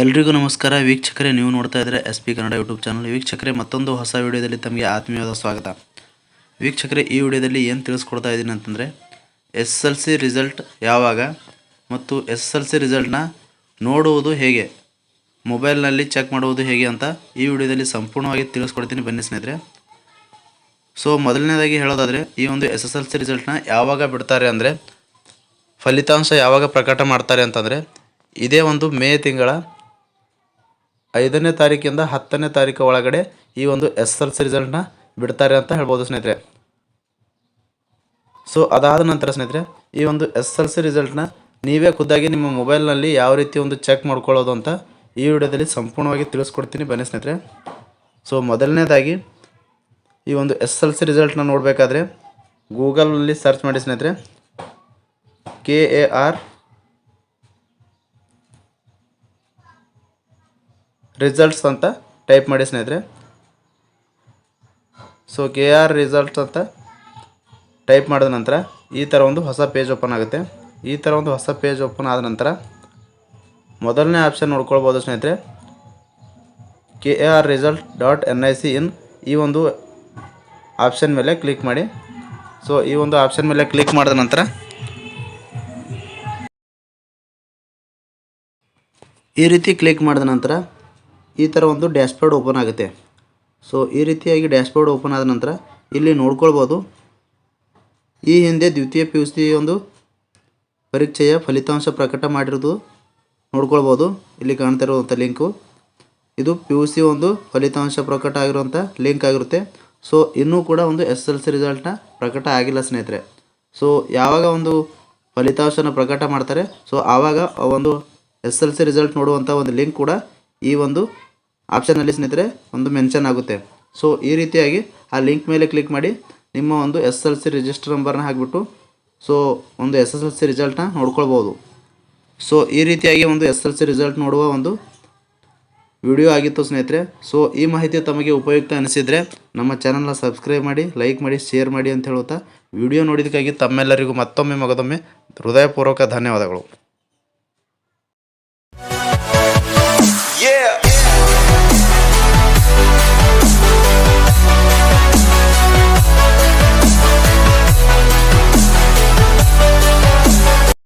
ಎಲ್ರಿಗೂ ನಮಸ್ಕಾರ. ವೀಕ್ಷಕರೇ, ನೀವು ನೋಡ್ತಾ ಇದ್ದರೆ S P Kannada YouTube channel. ವೀಕ್ಷಕರೇ, ಮತ್ತೊಂದು ಹೊಸ ವಿಡಿಯೋದಲ್ಲಿ ತಮಗೆ ಆತ್ಮೀಯವಾದ ಸ್ವಾಗತ. ವೀಕ್ಷಕರೇ, ಈ ವಿಡಿಯೋದಲ್ಲಿ ಏನು ತಿಳಿಸ್ಕೊಡ್ತಾ ಇದ್ದೀನಿ ಅಂತಂದರೆ, ಎಸ್ ಎಲ್ ಸಿ ರಿಸಲ್ಟ್ ಯಾವಾಗ ಮತ್ತು ಎಸ್ ಎಲ್ ಸಿ ರಿಸಲ್ಟ್ನ ನೋಡುವುದು ಹೇಗೆ, ಮೊಬೈಲ್ನಲ್ಲಿ ಚೆಕ್ ಮಾಡುವುದು ಹೇಗೆ ಅಂತ ಈ ವಿಡಿಯೋದಲ್ಲಿ ಸಂಪೂರ್ಣವಾಗಿ ತಿಳಿಸ್ಕೊಡ್ತೀನಿ ಬನ್ನಿ ಸ್ನೇಹಿತರೆ. ಸೊ, ಮೊದಲನೇದಾಗಿ ಹೇಳೋದಾದರೆ, ಈ ಒಂದು ಎಸ್ ಎಸ್ ಎಲ್ ಸಿ ರಿಸಲ್ಟ್ನ ಯಾವಾಗ ಬಿಡ್ತಾರೆ ಅಂದರೆ, ಫಲಿತಾಂಶ ಯಾವಾಗ ಪ್ರಕಟ ಮಾಡ್ತಾರೆ ಅಂತಂದರೆ, ಇದೇ ಒಂದು ಮೇ ತಿಂಗಳ ಐದನೇ ತಾರೀಕಿಂದ ಹತ್ತನೇ ತಾರೀಕು ಒಳಗಡೆ ಈ ಒಂದು ಎಸ್ ಎಲ್ ಸಿ ರಿಸಲ್ಟ್ನ ಬಿಡ್ತಾರೆ ಅಂತ ಹೇಳ್ಬೋದು ಸ್ನೇಹಿತರೆ. ಸೊ ಅದಾದ ನಂತರ ಸ್ನೇಹಿತರೆ, ಈ ಒಂದು ಎಸ್ ಎಲ್ ಸಿ ರಿಸಲ್ಟ್ನ ನೀವೇ ಖುದ್ದಾಗಿ ನಿಮ್ಮ ಮೊಬೈಲ್ನಲ್ಲಿ ಯಾವ ರೀತಿ ಒಂದು ಚೆಕ್ ಮಾಡ್ಕೊಳ್ಳೋದು ಅಂತ ಈ ವಿಡಿಯೋದಲ್ಲಿ ಸಂಪೂರ್ಣವಾಗಿ ತಿಳಿಸ್ಕೊಡ್ತೀನಿ. ಬನ್ನಿ ಸ್ನೇಹಿತರೆ. ಸೊ ಮೊದಲನೇದಾಗಿ ಈ ಒಂದು ಎಸ್ ಎಲ್ ಸಿ ರಿಸಲ್ಟ್ನ ನೋಡಬೇಕಾದ್ರೆ ಗೂಗಲ್ನಲ್ಲಿ ಸರ್ಚ್ ಮಾಡಿ ಸ್ನೇಹಿತರೆ. ಕೆ ಎ ಆರ್ ರಿಸಲ್ಟ್ಸ್ ಅಂತ ಟೈಪ್ ಮಾಡಿ ಸ್ನೇಹಿತರೆ. ಸೊ ಕೆ ಆರ್ ರಿಸಲ್ಟ್ಸ್ ಅಂತ ಟೈಪ್ ಮಾಡಿದ ನಂತರ ಈ ಥರ ಒಂದು ಹೊಸ ಪೇಜ್ ಓಪನ್ ಆಗುತ್ತೆ. ಈ ಥರ ಒಂದು ಹೊಸ ಪೇಜ್ ಓಪನ್ ಆದ ನಂತರ ಮೊದಲನೇ ಆಪ್ಷನ್ ನೋಡ್ಕೊಳ್ಬೋದು ಸ್ನೇಹಿತರೆ. K A R result dot N I C in ಈ ಒಂದು ಆಪ್ಷನ್ ಮೇಲೆ ಕ್ಲಿಕ್ ಮಾಡಿ. ಸೊ ಈ ಒಂದು ಆಪ್ಷನ್ ಮೇಲೆ ಕ್ಲಿಕ್ ಮಾಡಿದ ನಂತರ ಈ ರೀತಿ ಕ್ಲಿಕ್ ಮಾಡಿದ ನಂತರ ಈ ಥರ ಒಂದು ಡ್ಯಾಶ್ಬೋರ್ಡ್ ಓಪನ್ ಆಗುತ್ತೆ. ಸೊ ಈ ರೀತಿಯಾಗಿ ಡ್ಯಾಶ್ಬೋರ್ಡ್ ಓಪನ್ ಆದ ನಂತರ ಇಲ್ಲಿ ನೋಡ್ಕೊಳ್ಬೋದು. ಈ ಹಿಂದೆ ದ್ವಿತೀಯ ಪಿ ಯು ಸಿ ಒಂದು ಪರೀಕ್ಷೆಯ ಫಲಿತಾಂಶ ಪ್ರಕಟ ಮಾಡಿರೋದು ನೋಡ್ಕೊಳ್ಬೋದು. ಇಲ್ಲಿ ಕಾಣ್ತಾ ಇರುವಂಥ ಲಿಂಕು ಇದು ಪಿ ಯು ಸಿ ಒಂದು ಫಲಿತಾಂಶ ಪ್ರಕಟ ಆಗಿರುವಂಥ ಲಿಂಕ್ ಆಗಿರುತ್ತೆ. ಸೊ ಇನ್ನೂ ಕೂಡ ಒಂದು ಎಸ್ ಎಲ್ ಸಿ ರಿಸಲ್ಟ್ನ ಪ್ರಕಟ ಆಗಿಲ್ಲ ಸ್ನೇಹಿತರೆ. ಸೊ ಯಾವಾಗ ಒಂದು ಫಲಿತಾಂಶನ ಪ್ರಕಟ ಮಾಡ್ತಾರೆ? ಸೊ ಆವಾಗ ಒಂದು ಎಸ್ ಎಲ್ ಸಿ ರಿಸಲ್ಟ್ ನೋಡುವಂಥ ಒಂದು ಲಿಂಕ್ ಕೂಡ ಈ ಒಂದು ಆಪ್ಷನಲ್ಲಿ ಸ್ನೇಹಿತರೆ, ಒಂದು ಮೆನ್ಷನ್ ಆಗುತ್ತೆ. ಸೊ ಈ ರೀತಿಯಾಗಿ ಆ ಲಿಂಕ್ ಮೇಲೆ ಕ್ಲಿಕ್ ಮಾಡಿ, ನಿಮ್ಮ ಒಂದು ಎಸ್ ಎಲ್ ಸಿ ರಿಜಿಸ್ಟರ್ ನಂಬರ್ನ ಹಾಕಿಬಿಟ್ಟು ಸೊ ಒಂದು ಎಸ್ ಎಸ್ ಎಲ್ ಸಿ ರಿಸಲ್ಟ್ನ ನೋಡ್ಕೊಳ್ಬೋದು. ಸೊ ಈ ರೀತಿಯಾಗಿ ಒಂದು ಎಸ್ ಎಲ್ ಸಿ ರಿಸಲ್ಟ್ ನೋಡುವ ಒಂದು ವಿಡಿಯೋ ಆಗಿತ್ತು ಸ್ನೇಹಿತರೆ. ಸೊ ಈ ಮಾಹಿತಿ ತಮಗೆ ಉಪಯುಕ್ತ ಅನಿಸಿದರೆ, ನಮ್ಮ ಚಾನಲ್ನ ಸಬ್ಸ್ಕ್ರೈಬ್ ಮಾಡಿ ಲೈಕ್ ಮಾಡಿ ಶೇರ್ ಮಾಡಿ ಅಂತ ಹೇಳುತ್ತಾ ವಿಡಿಯೋ ನೋಡಿದ್ದಕ್ಕಾಗಿ ತಮ್ಮೆಲ್ಲರಿಗೂ ಮತ್ತೊಮ್ಮೆ ಮಗದೊಮ್ಮೆ ಹೃದಯಪೂರ್ವಕ ಧನ್ಯವಾದಗಳು. Yeah.